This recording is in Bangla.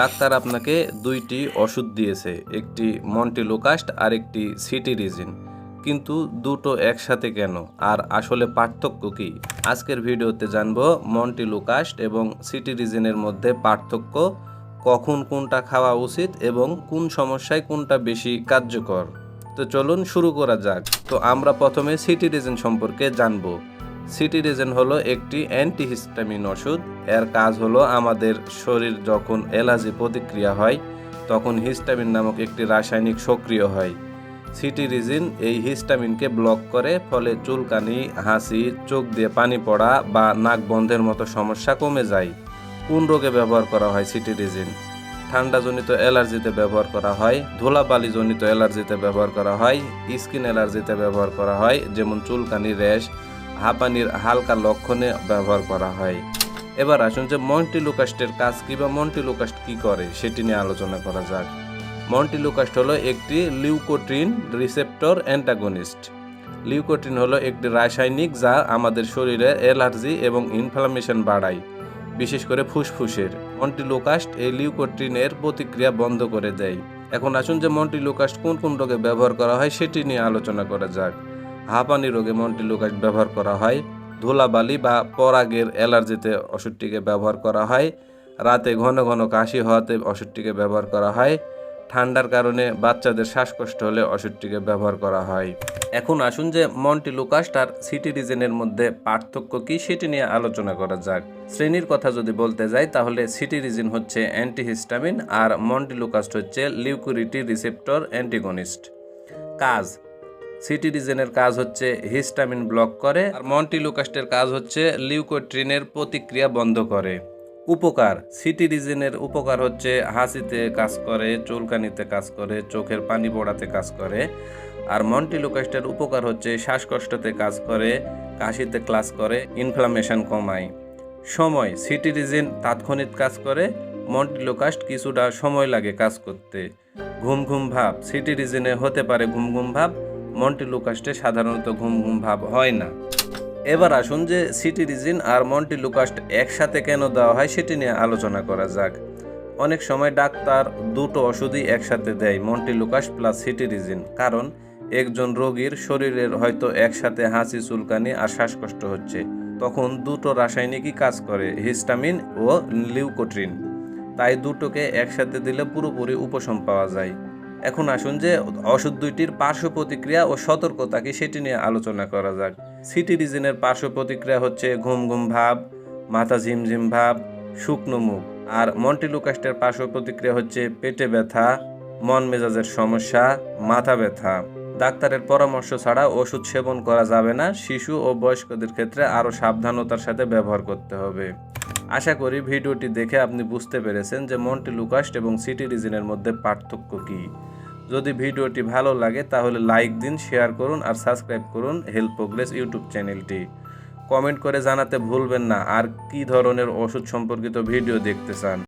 ডাক্তার আপনাকে দুইটি ওষুধ দিয়েছে, একটি মন্টিলোকাস্ট আর একটি সিটি সিটিরিজিন কিন্তু দুটো একসাথে কেন? আর আসলে পার্থক্য কি? আজকের ভিডিওতে জানব মন্টিলোকাস্ট এবং সিটি সিটিরিজিনের মধ্যে পার্থক্য, কখন কোনটা খাওয়া উচিত এবং কোন সমস্যায় কোনটা বেশি কার্যকর। তো চলুন শুরু করা যাক। তো আমরা প্রথমে সিটি সিটিরিজিন সম্পর্কে জানব। সিটিরিজেন হলো একটি অ্যান্টিহিস্টামিন ওষুধ। এর কাজ হলো আমাদের শরীর যখন অ্যালার্জি প্রতিক্রিয়া হয়, তখন হিস্টামিন নামক একটি রাসায়নিক সক্রিয় হয়। সিটিরিজিন এই হিস্টামিনকে ব্লক করে, ফলে চুলকানি, হাসি, চোখ দিয়ে পানি পড়া বা নাক বন্ধের মতো সমস্যা কমে যায়। কোন রোগে ব্যবহার করা হয় সিটিরিজিন ঠান্ডাজনিত অ্যালার্জিতে ব্যবহার করা হয়, ধুলাবালিজনিত অ্যালার্জিতে ব্যবহার করা হয়, স্কিন অ্যালার্জিতে ব্যবহার করা হয়, যেমন চুলকানি, র্যাশ হাঁপানির হালকা লক্ষণে ব্যবহার করা হয়। এবার আসুন যে মন্টিলুকাস্টের কাজ কি বা মন্টিলুকাস্ট কি করে, সেটি নিয়ে আলোচনা করা যাক। মন্টিলুকাস্ট হলো একটি লিউকোট্রিন রিসেপ্টর অ্যান্টাগনিস্ট। লিউকোট্রিন হলো একটি রাসায়নিক যা আমাদের শরীরে অ্যালার্জি এবং ইনফ্লামেশন বাড়ায়, বিশেষ করে ফুসফুসের। মন্টিলুকাস্ট এই লিউকোট্রিনের প্রতিক্রিয়া বন্ধ করে দেয়। এখন আসুন যে মন্টিলুকাস্ট কোন কোন রোগে ব্যবহার করা হয়, সেটি নিয়ে আলোচনা করা যাক। হাঁপানি রোগে মন্টিলুকাস্ট ব্যবহার করা হয়। ধুলাবালি বা পরাগের অ্যালার্জিতে ওষুধটিকে ব্যবহার করা হয়। রাতে ঘন ঘন কাশি হওয়াতে ওষুধটিকে ব্যবহার করা হয়। ঠান্ডার কারণে বাচ্চাদের শ্বাসকষ্ট হলে ওষুধটিকে ব্যবহার করা হয়। এখন আসুন যে মন্টিলুকাস্ট আর সিটিরিজেনের মধ্যে পার্থক্য কি সেটি নিয়ে আলোচনা করা যাক। শ্রেণির কথা যদি বলতে যাই, তাহলে সিটিরিজিন হচ্ছে অ্যান্টিহিস্টামিন আর মন্টিলুকাস্ট হচ্ছে লিউকুরিটি রিসেপ্টর অ্যান্টিগনিস্ট। কাজ সিটিরিজেনের কাজ হচ্ছে হিস্টামিন ব্লক করে আর মন্টিলুকাস্টের কাজ হচ্ছে লিউকোট্রিনের প্রতিক্রিয়া বন্ধ করে। উপকার সিটিরিজেনের উপকার হচ্ছে হাসিতে কাজ করে, চুলকানিতে কাজ করে, চোখের পানি পড়াতে কাজ করে। আর মন্টিলুকাস্টের উপকার হচ্ছে শ্বাসকষ্টতে কাজ করে, কাশিতে ক্লাস করে ইনফ্লামেশন কমায়। সময় সিটিরিজিন তাৎক্ষণিক কাজ করে মন্টিলোকাস্ট কিছুটা সময় লাগে কাজ করতে। ঘুম ঘুম ভাব সিটিরিজিনে হতে পারে ঘুম ঘুম ভাব মন্টিলুকাস্টে সাধারণত ঘুম ঘুম ভাব হয় না। এবার আসুন যে সিটিরিজিন আর মন্টিলুকাস্ট একসাথে কেন দেওয়া হয় সেটি নিয়ে আলোচনা করা যাক। অনেক সময় ডাক্তার দুটো ওষুধই একসাথে দেয় মন্টিলুকাস্ট প্লাস সিটিরিজিন। কারণ একজন রোগীর শরীরের হয়তো একসাথে হাসি চুলকানি আর শ্বাসকষ্ট হচ্ছে। তখন দুটো রাসায়নিকই কাজ করে, হিস্টামিন ও লিউকোট্রিন। তাই দুটোকে একসাথে দিলে পুরোপুরি উপশম পাওয়া যায়। এখন আসুন যে ওষুধ দুইটির পার্শ্ব প্রতিক্রিয়া ও সতর্কতা কি সেটি নিয়ে আলোচনা করা যাক। সিটিরিজিনের পার্শ্ব প্রতিক্রিয়া হচ্ছে ঘুম ঘুম ভাব, মাথা ঝিমঝিম ভাব, শুকনো মুখ। আর মন্টিলুকাস্টের পার্শ্ব প্রতিক্রিয়া হচ্ছে পেটে ব্যথা, মন মেজাজের সমস্যা, মাথা ব্যথা। ডাক্তারের পরামর্শ ছাড়া ওষুধ সেবন করা যাবে না। শিশু ও বয়স্কদের ক্ষেত্রে আরও সাবধানতার সাথে ব্যবহার করতে হবে। আশা করি ভিডিওটি দেখে আপনি বুঝতে পেরেছেন যে মন্টিলুকাস্ট এবং সিটি রিজিনের মধ্যে পার্থক্য কী। যদি ভিডিওটি ভালো লাগে, তাহলে লাইক দিন শেয়ার করুন আর সাবস্ক্রাইব করুন হেল্প প্রোগ্রেস ইউটিউব চ্যানেলটি কমেন্ট করে জানাতে ভুলবেন না। আর কি ধরনের ওষুধ সম্পর্কিত ভিডিও দেখতে চান?